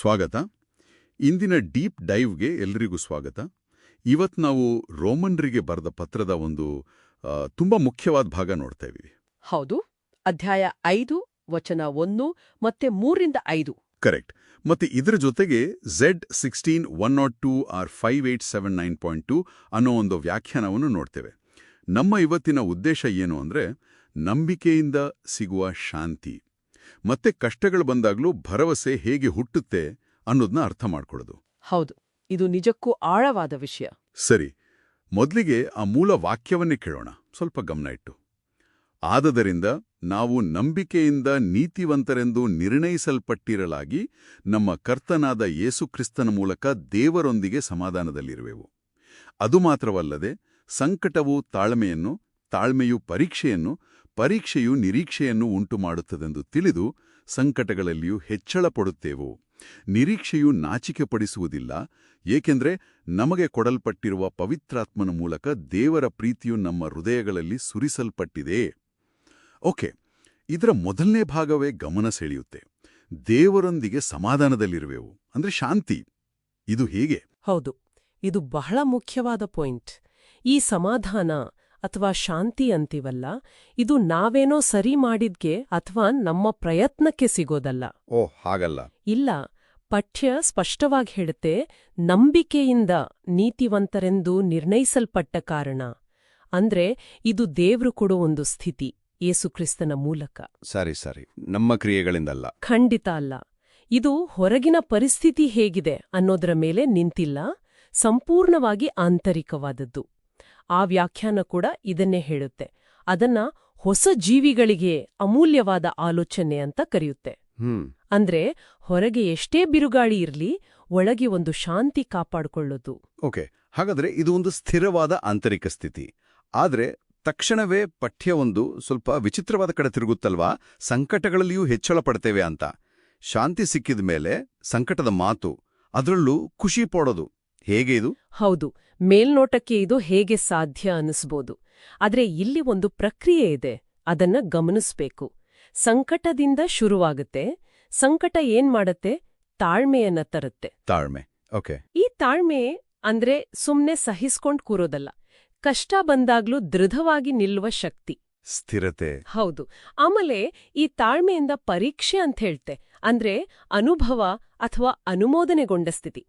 ಸ್ವಾಗತ. ಇಂದಿನ ಡೀಪ್ ಡೈವ್ಗೆ ಎಲ್ರಿಗೂ ಸ್ವಾಗತ. ಇವತ್ತು ನಾವು ರೋಮನ್ರಿಗೆ ಬರೆದ ಪತ್ರದ ಒಂದು ತುಂಬಾ ಮುಖ್ಯವಾದ ಭಾಗ ನೋಡ್ತಾ ಇದ್ದೀವಿ. ಹೌದು. ಅಧ್ಯಾಯ ಐದು ವಚನ ಒಂದು ಮತ್ತೆ ಮೂರಿಂದ ಐದು. ಕರೆಕ್ಟ್. ಮತ್ತೆ ಇದರ ಜೊತೆಗೆ Z sixteen one not two R five eight seven nine point two ಅನ್ನೋ ಒಂದು ವ್ಯಾಖ್ಯಾನವನ್ನು ನೋಡ್ತೇವೆ. ನಮ್ಮ ಇವತ್ತಿನ ಉದ್ದೇಶ ಏನು ಅಂದ್ರೆ ನಂಬಿಕೆಯಿಂದ ಸಿಗುವ ಶಾಂತಿ. ಮತ್ತೆ ಕಷ್ಟಗಳು ಬಂದಾಗಲೂ ಭರವಸೆ ಹೇಗೆ ಹುಟ್ಟುತ್ತೆ ಅನ್ನೋದನ್ನ ಅರ್ಥ ಮಾಡ್ಕೊಳ್ಳೋದು. ಹೌದು ಇದು ನಿಜಕ್ಕೂ ಆಳವಾದ ವಿಷಯ. ಸರಿ ಮೊದಲಿಗೆ ಆ ಮೂಲ ವಾಕ್ಯವನ್ನೇ ಕೇಳೋಣ ಸ್ವಲ್ಪ ಗಮನ ಇಟ್ಟು. ಆದದರಿಂದ ನಾವು ನಂಬಿಕೆಯಿಂದ ನೀತಿವಂತರೆಂದು ನಿರ್ಣಯಿಸಲ್ಪಟ್ಟಿರಲಾಗಿ ನಮ್ಮ ಕರ್ತನಾದ ಯೇಸುಕ್ರಿಸ್ತನ ಮೂಲಕ ದೇವರೊಂದಿಗೆ ಸಮಾಧಾನದಲ್ಲಿರುವೆವು. ಅದು ಮಾತ್ರವಲ್ಲದೆ ಸಂಕಟವು ತಾಳ್ಮೆಯನ್ನು ತಾಳ್ಮೆಯು ಪರೀಕ್ಷೆಯನ್ನು ಪರೀಕ್ಷೆಯು ನಿರೀಕ್ಷೆಯನ್ನು ಉಂಟುಮಾಡುತ್ತದೆಂದು ತಿಳಿದು ಸಂಕಟಗಳಲ್ಲಿಯೂ ಹೆಚ್ಚಳ ಪಡುತ್ತೇವು ನಿರೀಕ್ಷೆಯು ನಾಚಿಕೆ ಪಡಿಸುವುದಿಲ್ಲ ಏಕೆಂದರೆ ನಮಗೆ ಕೊಡಲ್ಪಟ್ಟಿರುವ ಪವಿತ್ರಾತ್ಮನ ಮೂಲಕ ದೇವರ ಪ್ರೀತಿಯು ನಮ್ಮ ಹೃದಯಗಳಲ್ಲಿ ಸುರಿಸಲ್ಪಟ್ಟಿದೆ. ಓಕೆ, ಇದರ ಮೊದಲನೇ ಭಾಗವೇ ಗಮನ ಸೆಳೆಯುತ್ತೆ. ದೇವರೊಂದಿಗೆ ಸಮಾಧಾನದಲ್ಲಿರುವೆವು. ಅಂದ್ರೆ ಶಾಂತಿ. ಇದು ಹೇಗೆ? ಹೌದು, ಇದು ಬಹಳ ಮುಖ್ಯವಾದ ಪಾಯಿಂಟ್. ಈ ಸಮಾಧಾನ ಅಥವಾ ಶಾಂತಿ ಅಂತೀವಲ್ಲ ಇದು ನಾವೇನೋ ಸರಿ ಮಾಡಿದ್ಗೆ ಅಥವಾ ನಮ್ಮ ಪ್ರಯತ್ನಕ್ಕೆ ಸಿಗೋದಲ್ಲ. ಓ ಹಾಗಲ್ಲ. ಇಲ್ಲ ಪಠ್ಯ ಸ್ಪಷ್ಟವಾಗಿ ಹೇಳುತ್ತೆ ನಂಬಿಕೆಯಿಂದ ನೀತಿವಂತರೆಂದು ನಿರ್ಣಯಿಸಲ್ಪಟ್ಟ ಕಾರಣ. ಅಂದ್ರೆ ಇದು ದೇವ್ರು ಕೊಡೋ ಒಂದು ಸ್ಥಿತಿ ಯೇಸುಕ್ರಿಸ್ತನ ಮೂಲಕ. ಸರಿ ಸರಿ. ನಮ್ಮ ಕ್ರಿಯೆಗಳಿಂದಲ್ಲ. ಖಂಡಿತ ಅಲ್ಲ. ಇದು ಹೊರಗಿನ ಪರಿಸ್ಥಿತಿ ಹೇಗಿದೆ ಅನ್ನೋದರ ಮೇಲೆ ನಿಂತಿಲ್ಲ ಸಂಪೂರ್ಣವಾಗಿ ಆಂತರಿಕವಾದದ್ದು. ಆ ವ್ಯಾಖ್ಯಾನ ಕೂಡ ಇದನ್ನೇ ಹೇಳುತ್ತೆ. ಅದನ್ನ ಹೊಸ ಜೀವಿಗಳಿಗೆ ಅಮೂಲ್ಯವಾದ ಆಲೋಚನೆ ಅಂತ ಕರೆಯುತ್ತೆ. ಹ್ಮ್. ಅಂದ್ರೆ ಹೊರಗೆ ಎಷ್ಟೇ ಬಿರುಗಾಳಿ ಇರ್ಲಿ ಒಳಗೆ ಒಂದು ಶಾಂತಿ ಕಾಪಾಡಿಕೊಳ್ಳೋದು. ಓಕೆ. ಹಾಗಾದ್ರೆ ಇದು ಒಂದು ಸ್ಥಿರವಾದ ಆಂತರಿಕ ಸ್ಥಿತಿ. ಆದ್ರೆ ತಕ್ಷಣವೇ ಪಠ್ಯ ಒಂದು ಸ್ವಲ್ಪ ವಿಚಿತ್ರವಾದ ಕಡೆ ತಿರುಗುತ್ತಲ್ವಾ? ಸಂಕಟಗಳಲ್ಲಿಯೂ ಹೆಚ್ಚಳ ಪಡ್ತೇವೆ ಅಂತ. ಶಾಂತಿ ಸಿಕ್ಕಿದ ಮೇಲೆ ಸಂಕಟದ ಮಾತು ಅದರಲ್ಲೂ ಖುಷಿ ಪಡೋದು. ಹೇಗೆ ಇದು? ಹೌದು ಮೇಲ್ನೋಟಕ್ಕೆ ಇದು ಹೇಗೆ ಸಾಧ್ಯ ಅನಿಸ್ಬೋದು ಆದರೆ ಇಲ್ಲಿ ಒಂದು ಪ್ರಕ್ರಿಯೆ ಇದೆ ಅದನ್ನ ಗಮನಿಸ್ಬೇಕು. ಸಂಕಟದಿಂದ ಶುರುವಾಗುತ್ತೆ ಸಂಕಟ ಏನ್ ಮಾಡತ್ತೆ? ತಾಳ್ಮೆಯನ್ನ ತರುತ್ತೆ. ತಾಳ್ಮೆ ಓಕೆ. ಈ ತಾಳ್ಮೆ ಅಂದ್ರೆ ಸುಮ್ನೆ ಸಹಿಸ್ಕೊಂಡ್ ಕೂರೋದಲ್ಲ ಕಷ್ಟ ಬಂದಾಗ್ಲೂ ದೃಢವಾಗಿ ನಿಲ್ಲುವ ಶಕ್ತಿ. ಸ್ಥಿರತೆ. ಹೌದು ಆಮೇಲೆ ಈ ತಾಳ್ಮೆಯಿಂದ ಪರೀಕ್ಷೆ ಅಂತ ಹೇಳ್ತೆ ಅಂದ್ರೆ ಅನುಭವ ಅಥವಾ ಅನುಮೋದನೆಗೊಂಡ ಸ್ಥಿತಿ.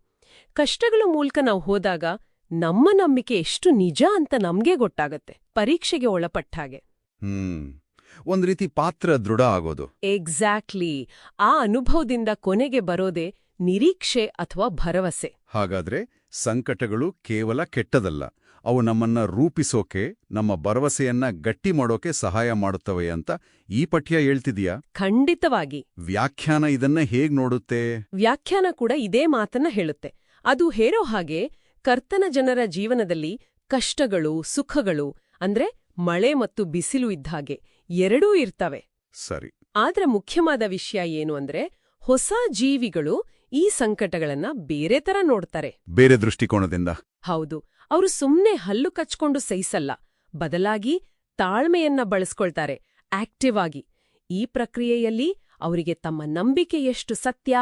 ಕಷ್ಟಗಳ ಮೂಲಕ ನಾವು ಹೋದಾಗ ನಮ್ಮ ನಂಬಿಕೆ ಎಷ್ಟು ನಿಜ ಅಂತ ನಮ್ಗೆ ಗೊತ್ತಾಗತ್ತೆ ಪರೀಕ್ಷೆಗೆ ಒಳಪಟ್ಟ ಹಾಗೆ. ಹ್ಮ್. ಒಂದ್ ರೀತಿ ಪಾತ್ರ ದೃಢ ಆಗೋದು. ಎಕ್ಸಾಕ್ಟ್ಲಿ ಆ ಅನುಭವದಿಂದ ಕೊನೆಗೆ ಬರೋದೇ ನಿರೀಕ್ಷೆ ಅಥವಾ ಭರವಸೆ. ಹಾಗಾದ್ರೆ ಸಂಕಟಗಳು ಕೇವಲ ಕೆಟ್ಟದಲ್ಲ ಅವು ನಮ್ಮನ್ನ ರೂಪಿಸೋಕೆ ನಮ್ಮ ಭರವಸೆಯನ್ನ ಗಟ್ಟಿ ಮಾಡೋಕೆ ಸಹಾಯ ಮಾಡುತ್ತವೆ ಅಂತ ಈ ಪಠ್ಯ ಹೇಳ್ತಿದೀಯಾ? ಖಂಡಿತವಾಗಿ. ವ್ಯಾಖ್ಯಾನ ಇದನ್ನ ಹೇಗ್ ನೋಡುತ್ತೆ? ವ್ಯಾಖ್ಯಾನ ಕೂಡ ಇದೇ ಮಾತನ್ನ ಹೇಳುತ್ತೆ. ಅದು ಹೇರೋ ಹಾಗೆ ಕರ್ತನ ಜನರ ಜೀವನದಲ್ಲಿ ಕಷ್ಟಗಳು ಸುಖಗಳು ಅಂದ್ರೆ ಮಳೆ ಮತ್ತು ಬಿಸಿಲು ಇದ್ದ ಎರಡೂ ಇರ್ತವೆ. ಸರಿ. ಆದ್ರೆ ಮುಖ್ಯವಾದ ವಿಷಯ ಏನು ಅಂದ್ರೆ ಹೊಸ ಜೀವಿಗಳು ಈ ಸಂಕಟಗಳನ್ನ ಬೇರೆ ತರ ನೋಡ್ತಾರೆ. ಬೇರೆ ದೃಷ್ಟಿಕೋನದಿಂದ. ಹೌದು. ಅವರು ಸುಮ್ನೆ ಹಲ್ಲು ಕಚ್ಕೊಂಡು ಸಹಿಸಲ್ಲ. ಬದಲಾಗಿ ತಾಳ್ಮೆಯನ್ನ ಬಳಸ್ಕೊಳ್ತಾರೆ. ಆಕ್ಟಿವ್ ಆಗಿ. ಈ ಪ್ರಕ್ರಿಯೆಯಲ್ಲಿ ಅವರಿಗೆ ತಮ್ಮ ನಂಬಿಕೆ ಎಷ್ಟು ಸತ್ಯ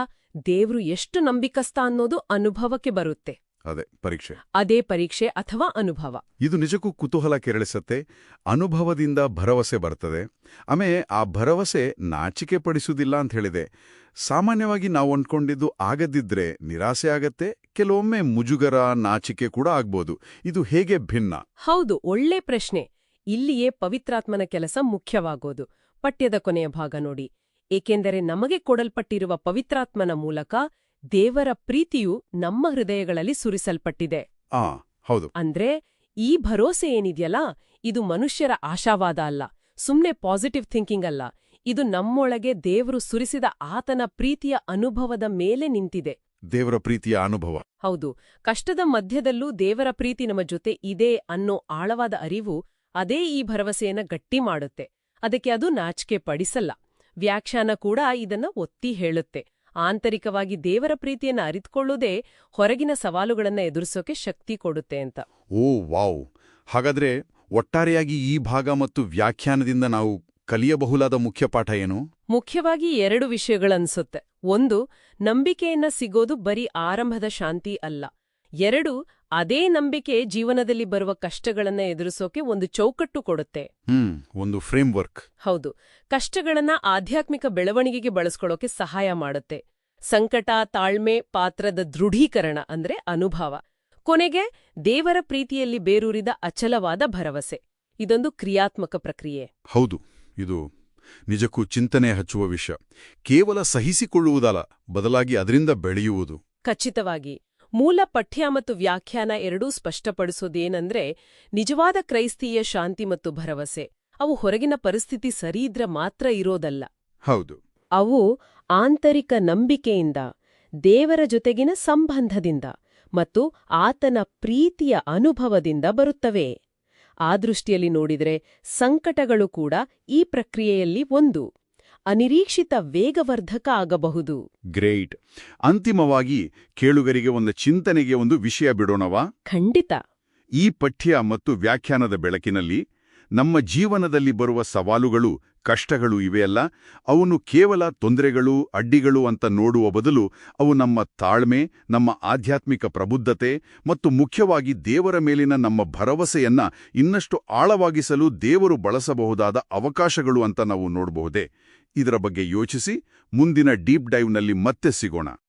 ದೇವ್ರು ಎಷ್ಟು ನಂಬಿಕಸ್ತ ಅನ್ನೋದು ಅನುಭವಕ್ಕೆ ಬರುತ್ತೆ. ಅದೇ ಪರೀಕ್ಷೆ. ಅದೇ ಪರೀಕ್ಷೆ ಅಥವಾ ಅನುಭವ. ಇದು ನಿಜಕ್ಕೂ ಕುತೂಹಲ ಕೆರಳಿಸತ್ತೆ ಅನುಭವದಿಂದ ಭರವಸೆ ಬರ್ತದೆ. ಆಮೇಲೆ ಆ ಭರವಸೆ ನಾಚಿಕೆ ಪಡಿಸುವುದಿಲ್ಲ ಅಂತ ಹೇಳಿದೆ. ಸಾಮಾನ್ಯವಾಗಿ ನಾವು ಅಂದ್ಕೊಂಡಿದ್ದು ಆಗದಿದ್ರೆ ನಿರಾಸೆ ಆಗತ್ತೆ ಕೆಲವೊಮ್ಮೆ ಮುಜುಗರ ನಾಚಿಕೆ ಕೂಡ ಆಗ್ಬೋದು. ಇದು ಹೇಗೆ ಭಿನ್ನ? ಹೌದು ಒಳ್ಳೆ ಪ್ರಶ್ನೆ. ಇಲ್ಲಿಯೇ ಪವಿತ್ರಾತ್ಮನ ಕೆಲಸ ಮುಖ್ಯವಾಗೋದು. ಪಠ್ಯದ ಕೊನೆಯ ಭಾಗ ನೋಡಿ. ಏಕೆಂದರೆ ನಮಗೆ ಕೊಡಲ್ಪಟ್ಟಿರುವ ಪವಿತ್ರಾತ್ಮನ ಮೂಲಕ ದೇವರ ಪ್ರೀತಿಯು ನಮ್ಮ ಹೃದಯಗಳಲ್ಲಿ ಸುರಿಸಲ್ಪಟ್ಟಿದೆ. ಹೌದು. ಅಂದ್ರೆ ಈ ಭರೋಸೆ ಏನಿದೆಯಲ್ಲ ಇದು ಮನುಷ್ಯರ ಆಶಾವಾದ ಅಲ್ಲ ಸುಮ್ನೆ ಪಾಸಿಟಿವ್ ಥಿಂಕಿಂಗ್ ಅಲ್ಲ. ಇದು ನಮ್ಮೊಳಗೆ ದೇವರು ಸುರಿಸಿದ ಆತನ ಪ್ರೀತಿಯ ಅನುಭವದ ಮೇಲೆ ನಿಂತಿದೆ. ದೇವರ ಪ್ರೀತಿಯ ಅನುಭವ. ಹೌದು ಕಷ್ಟದ ಮಧ್ಯದಲ್ಲೂ ದೇವರ ಪ್ರೀತಿ ನಮ್ಮ ಜೊತೆ ಇದೆ ಅನ್ನೋ ಆಳವಾದ ಅರಿವು ಅದೇ ಈ ಭರವಸೆಯನ್ನ ಗಟ್ಟಿ ಮಾಡುತ್ತೆ. ಅದಕ್ಕೆ ಅದು ನಾಚಿಕೆ ಪಡಿಸಲ್ಲ. ವ್ಯಾಖ್ಯಾನ ಕೂಡ ಇದನ್ನ ಒತ್ತಿ ಹೇಳುತ್ತೆ. ಆಂತರಿಕವಾಗಿ ದೇವರ ಪ್ರೀತಿಯನ್ನ ಅರಿತುಕೊಳ್ಳುವುದೇ ಹೊರಗಿನ ಸವಾಲುಗಳನ್ನು ಎದುರಿಸೋಕೆ ಶಕ್ತಿ ಕೊಡುತ್ತೆ ಅಂತ. Oh wow. ಹಾಗಾದ್ರೆ ಒಟ್ಟಾರೆಯಾಗಿ ಈ ಭಾಗ ಮತ್ತು ವ್ಯಾಖ್ಯಾನದಿಂದ ನಾವು ಕಲಿಯಬಹುದಾದ ಮುಖ್ಯ ಪಾಠ ಏನು? ಮುಖ್ಯವಾಗಿ ಎರಡು ವಿಷಯಗಳನ್ಸುತ್ತೆ. ಒಂದು ನಂಬಿಕೆಯನ್ನ ಸಿಗೋದು ಬರೀ ಆರಂಭದ ಶಾಂತಿ ಅಲ್ಲ. ಎರಡು ಅದೇ ನಂಬಿಕೆ ಜೀವನದಲ್ಲಿ ಬರುವ ಕಷ್ಟಗಳನ್ನ ಎದುರಿಸೋಕೆ ಒಂದು ಚೌಕಟ್ಟು ಕೊಡುತ್ತೆ. ಹ್ಮ್ ಒಂದು ಫ್ರೇಮ್ವರ್ಕ್ ಹೌದು. ಕಷ್ಟಗಳನ್ನ ಆಧ್ಯಾತ್ಮಿಕ ಬೆಳವಣಿಗೆಗೆ ಬಳಸ್ಕೊಳ್ಳೋಕೆ ಸಹಾಯ ಮಾಡುತ್ತೆ. ಸಂಕಟ ತಾಳ್ಮೆ ಪಾತ್ರದ ದೃಢೀಕರಣ ಅಂದ್ರೆ ಅನುಭವ. ಕೊನೆಗೆ ದೇವರ ಪ್ರೀತಿಯಲ್ಲಿ ಬೇರೂರಿದ ಅಚಲವಾದ ಭರವಸೆ. ಇದೊಂದು ಕ್ರಿಯಾತ್ಮಕ ಪ್ರಕ್ರಿಯೆ. ಹೌದು ಇದು ನಿಜಕ್ಕೂ ಚಿಂತನೆ ಹಚ್ಚುವ ವಿಷಯ. ಕೇವಲ ಸಹಿಸಿಕೊಳ್ಳುವುದಲ್ಲ ಬದಲಾಗಿ ಅದರಿಂದ ಬೆಳೆಯುವುದು. ಖಚಿತವಾಗಿ ಮೂಲ ಪಠ್ಯ ಮತ್ತು ವ್ಯಾಖ್ಯಾನ ಎರಡೂ ಸ್ಪಷ್ಟಪಡಿಸೋದೇನಂದ್ರೆ ನಿಜವಾದ ಕ್ರೈಸ್ತೀಯ ಶಾಂತಿ ಮತ್ತು ಭರವಸೆ. ಅವು ಹೊರಗಿನ ಪರಿಸ್ಥಿತಿ ಸರಿಯಿದ್ರ ಮಾತ್ರ ಇರೋದಲ್ಲ. ಹೌದು. ಅವು ಆಂತರಿಕ ನಂಬಿಕೆಯಿಂದ ದೇವರ ಜೊತೆಗಿನ ಸಂಬಂಧದಿಂದ ಮತ್ತು ಆತನ ಪ್ರೀತಿಯ ಅನುಭವದಿಂದ ಬರುತ್ತವೆ. ಆ ದೃಷ್ಟಿಯಲ್ಲಿ ನೋಡಿದರೆ ಸಂಕಟಗಳು ಕೂಡ ಈ ಪ್ರಕ್ರಿಯೆಯಲ್ಲಿ ಒಂದು. ಅನಿರೀಕ್ಷಿತ ವೇಗವರ್ಧಕ ಆಗಬಹುದು. ಗ್ರೇಟ್. ಅಂತಿಮವಾಗಿ ಕೇಳುಗರಿಗೆ ಒಂದು ಚಿಂತನೆಗೆ ಒಂದು ವಿಷಯ ಬಿಡೋಣವಾ? ಖಂಡಿತ. ಈ ಪಠ್ಯ ಮತ್ತು ವ್ಯಾಖ್ಯಾನದ ಬೆಳಕಿನಲ್ಲಿ ನಮ್ಮ ಜೀವನದಲ್ಲಿ ಬರುವ ಸವಾಲುಗಳು ಕಷ್ಟಗಳು ಇವೆಯಲ್ಲ. ಅವನು ಕೇವಲ ತೊಂದರೆಗಳು ಅಡ್ಡಿಗಳು ಅಂತ ನೋಡುವ ಬದಲು ಅವು ನಮ್ಮ ತಾಳ್ಮೆ ನಮ್ಮ ಆಧ್ಯಾತ್ಮಿಕ ಪ್ರಬುದ್ಧತೆ ಮತ್ತು ಮುಖ್ಯವಾಗಿ ದೇವರ ಮೇಲಿನ ನಮ್ಮ ಭರವಸೆಯನ್ನ ಇನ್ನಷ್ಟು ಆಳವಾಗಿಸಲು ದೇವರು ಬಳಸಬಹುದಾದ ಅವಕಾಶಗಳು ಅಂತ ನಾವು ನೋಡಬಹುದೇ? ಇದರ ಬಗ್ಗೆ ಯೋಚಿಸಿ ಮುಂದಿನ ಡೀಪ್ ಡೈವ್ನಲ್ಲಿ ಮತ್ತೆ ಸಿಗೋಣ.